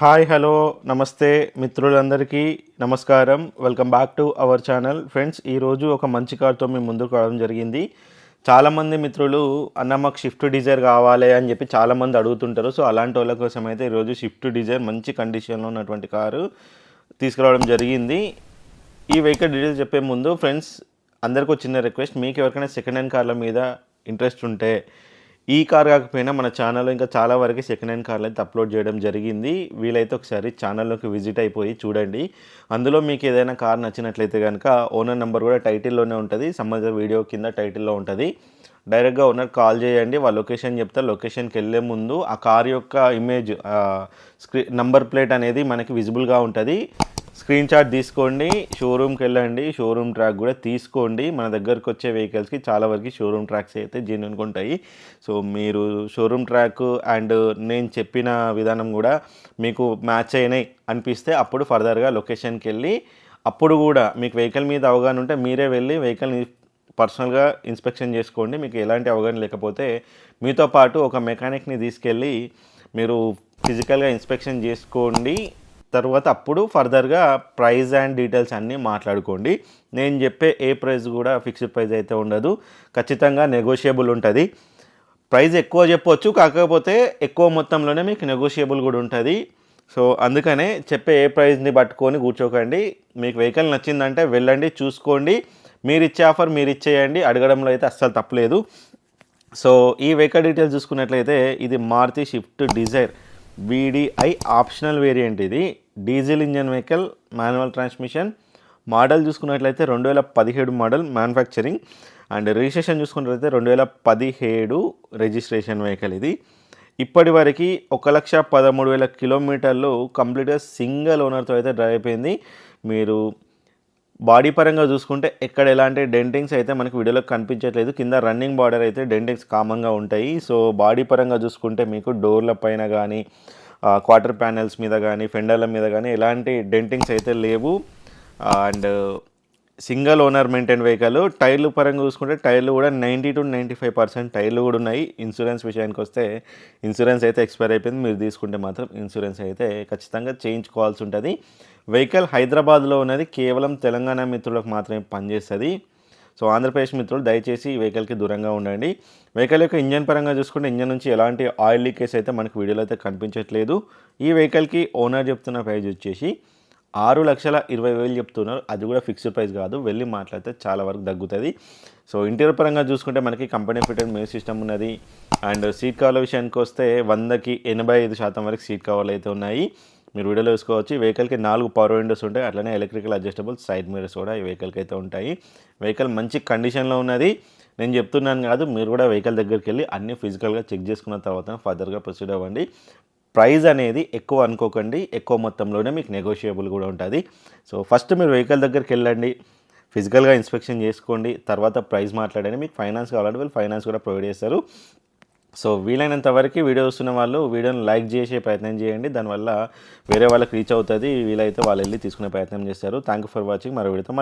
Hi hello నమస్తే మిత్రులందరికీ నమస్కారం. Welcome back to our channel. Friends ఈరోజు ఒక మంచి కార్తో మేము ముందుకు రావడం జరిగింది. చాలామంది మిత్రులు అన్న మాకు షిఫ్ట్ డిజైర్ కావాలి అని చెప్పి చాలామంది అడుగుతుంటారు. సో అలాంటి వాళ్ళ కోసం అయితే ఈరోజు షిఫ్ట్ డిజైర్ మంచి కండిషన్లో ఉన్నటువంటి కారు తీసుకురావడం జరిగింది. ఈ వెహికల్ డీటెయిల్స్ చెప్పే ముందు ఫ్రెండ్స్ అందరికీ ఒక చిన్న రిక్వెస్ట్ మీకు ఎవరికైనా సెకండ్ హ్యాండ్ కార్ల మీద ఇంట్రెస్ట్ ఉంటే ఈ కార్ కాకపోయినా మన ఛానల్లో ఇంకా చాలా వరకు సెకండ్ హ్యాండ్ కార్లు అయితే అప్లోడ్ చేయడం జరిగింది. వీలైతే ఒకసారి ఛానల్లోకి విజిట్ అయిపోయి చూడండి. అందులో మీకు ఏదైనా కార్ నచ్చినట్లయితే కనుక ఓనర్ నెంబర్ కూడా టైటిల్లోనే ఉంటుంది. సంబంధిత వీడియో కింద టైటిల్లో ఉంటుంది. డైరెక్ట్గా ఓనర్ కాల్ చేయండి. వాళ్ళ లొకేషన్ చెప్తే లొకేషన్కి వెళ్ళే ముందు ఆ కార్ యొక్క ఇమేజ్ స్క్రీ నంబర్ ప్లేట్ అనేది మనకి విజిబుల్గా ఉంటుంది. స్క్రీన్ షాట్ తీసుకోండి షోరూమ్కి వెళ్ళండి షోరూమ్ ట్రాక్ కూడా తీసుకోండి. మన దగ్గరకు వచ్చే వెహికల్స్కి చాలా వరకు షోరూమ్ ట్రాక్స్ అయితే జెన్యున్గా ఉంటాయి. సో మీరు షోరూమ్ ట్రాక్ అండ్ నేను చెప్పిన విధానం కూడా మీకు మ్యాచ్ అయినాయి అనిపిస్తే అప్పుడు ఫర్దర్గా లొకేషన్కి వెళ్ళి అప్పుడు కూడా మీకు వెహికల్ మీద అవగాహన ఉంటే మీరే వెళ్ళి వెహికల్ని పర్సనల్గా ఇన్స్పెక్షన్ చేసుకోండి. మీకు ఎలాంటి అవగాహన లేకపోతే మీతో పాటు ఒక మెకానిక్ని తీసుకెళ్ళి మీరు ఫిజికల్గా ఇన్స్పెక్షన్ చేసుకోండి. తర్వాత అప్పుడు ఫర్దర్గా ప్రైస్ అండ్ డీటెయిల్స్ అన్నీ మాట్లాడుకోండి. నేను చెప్పే ఏ ప్రైస్ కూడా ఫిక్స్డ్ ప్రైస్ అయితే ఉండదు. ఖచ్చితంగా నెగోషియబుల్ ఉంటుంది. ప్రైస్ ఎక్కువ చెప్పొచ్చు కాకపోతే ఎక్కువ మొత్తంలోనే మీకు నెగోషియబుల్ కూడా ఉంటుంది. సో అందుకనే చెప్పే ఏ ప్రైస్ని పట్టుకొని కూర్చోకండి. మీకు వెహికల్ నచ్చిందంటే వెళ్ళండి చూసుకోండి. మీరు ఇచ్చే ఆఫర్ మీరు ఇచ్చేయండి అడగడంలో అయితే అస్సలు తప్పలేదు. సో ఈ వెహికల్ డీటెయిల్స్ చూసుకున్నట్లయితే ఇది Maruti swift Dzire. VDI optional variant ఇది. Diesel engine vehicle manual transmission model చూసుకున్నట్లయితే రెండు వేల పదిహేడు మోడల్ మ్యానుఫ్యాక్చరింగ్ అండ్ రిజిస్ట్రేషన్ చూసుకున్నట్లయితే రెండు వేల పదిహేడు రిజిస్ట్రేషన్ వెహికల్ ఇది. ఇప్పటి వరకు ఒక లక్ష పదమూడు వేల కిలోమీటర్లు కంప్లీట్గా సింగిల్ ఓనర్తో అయితే డ్రైవ్ అయిపోయింది. మీరు బాడీ పరంగా చూసుకుంటే ఎక్కడ ఎలాంటి డెంటింగ్స్ అయితే మనకి వీడియోలో కనిపించట్లేదు. కింద రన్నింగ్ బార్డర్ అయితే డెంటింగ్స్ కామన్గా ఉంటాయి. సో బాడీ పరంగా చూసుకుంటే మీకు డోర్ల పైన కానీ క్వార్టర్ ప్యానెల్స్ మీద కానీ ఫెండర్ల మీద కానీ ఎలాంటి డెంటింగ్స్ అయితే లేవు. And single owner maintain vehicle. టైర్లు పరంగా చూసుకుంటే టైర్లు కూడా ninety two ninety five percent టైర్లు కూడా ఉన్నాయి. ఇన్సూరెన్స్ విషయానికి వస్తే ఇన్సూరెన్స్ అయితే ఎక్స్పైర్ అయిపోయింది. మీరు తీసుకుంటే మాత్రం ఇన్సూరెన్స్ అయితే ఖచ్చితంగా చేయించుకోవాల్సి ఉంటుంది. వెహికల్ హైదరాబాద్లో ఉన్నది. కేవలం తెలంగాణ మిత్రులకు మాత్రమే పనిచేస్తుంది. సో ఆంధ్రప్రదేశ్ మిత్రులు దయచేసి ఈ వెహికల్కి దూరంగా ఉండండి. వెహికల్ యొక్క ఇంజన్ పరంగా చూసుకుంటే ఇంజన్ నుంచి ఎలాంటి ఆయిల్ లీకేజ్ అయితే మనకు వీడియోలో అయితే కనిపించట్లేదు. ఈ వెహికల్కి ఓనర్ చెప్తున్న ప్రైజ్ వచ్చేసి ఆరు లక్షల ఇరవై వేలు చెప్తున్నారు. అది కూడా ఫిక్స్డ్ ప్రైస్ కాదు. వెళ్ళి మాట్లాడితే చాలా వరకు తగ్గుతుంది. సో ఇంటీరియర్ పరంగా చూసుకుంటే మనకి కంపెనీ ఫిటెడ్ మేల్ సిస్టమ్ ఉన్నది. అండ్ సీట్ కవర్ల విషయానికి వస్తే వందకి ఎనభై ఐదు శాతం వరకు సీట్ కవర్లు అయితే ఉన్నాయి. మీరు వీడియోలో చూసుకోవచ్చు వెహికల్కి నాలుగు పవర్ విండోస్ ఉంటాయి. అట్లనే ఎలక్ట్రికల్ అడ్జస్టబుల్ సైడ్ మిరర్స్ కూడా ఈ వెహికల్కి అయితే ఉంటాయి. వెహికల్ మంచి కండిషన్లో ఉన్నది. నేను చెప్తున్నాను కాదు మీరు కూడా వెహికల్ దగ్గరికి వెళ్ళి అన్ని ఫిజికల్గా చెక్ చేసుకున్న తర్వాత ఫర్దర్గా ప్రొసీడ్ అవ్వండి. ప్రైజ్ అనేది ఎక్కువ అనుకోకండి. ఎక్కువ మొత్తంలోనే మీకు నెగోషియబుల్ కూడా ఉంటుంది. సో ఫస్ట్ మీరు వెహికల్ దగ్గరికి వెళ్ళండి. ఫిజికల్గా ఇన్స్పెక్షన్ చేసుకోండి. తర్వాత ప్రైస్ మాట్లాడండి. మీకు ఫైనాన్స్ కావాలంటే వీళ్ళు ఫైనాన్స్ కూడా ప్రొవైడ్ చేస్తారు. సో వీలైనంత వరకు వీడియో వస్తున్న వాళ్ళు వీడియోని లైక్ చేసే ప్రయత్నం చేయండి. దానివల్ల వేరే వాళ్ళకి రీచ్ అవుతుంది. వీలైతే వాళ్ళు వెళ్ళి తీసుకునే ప్రయత్నం చేస్తారు. థ్యాంక్ యూ ఫర్ వాచింగ్ మరో వీడియోతో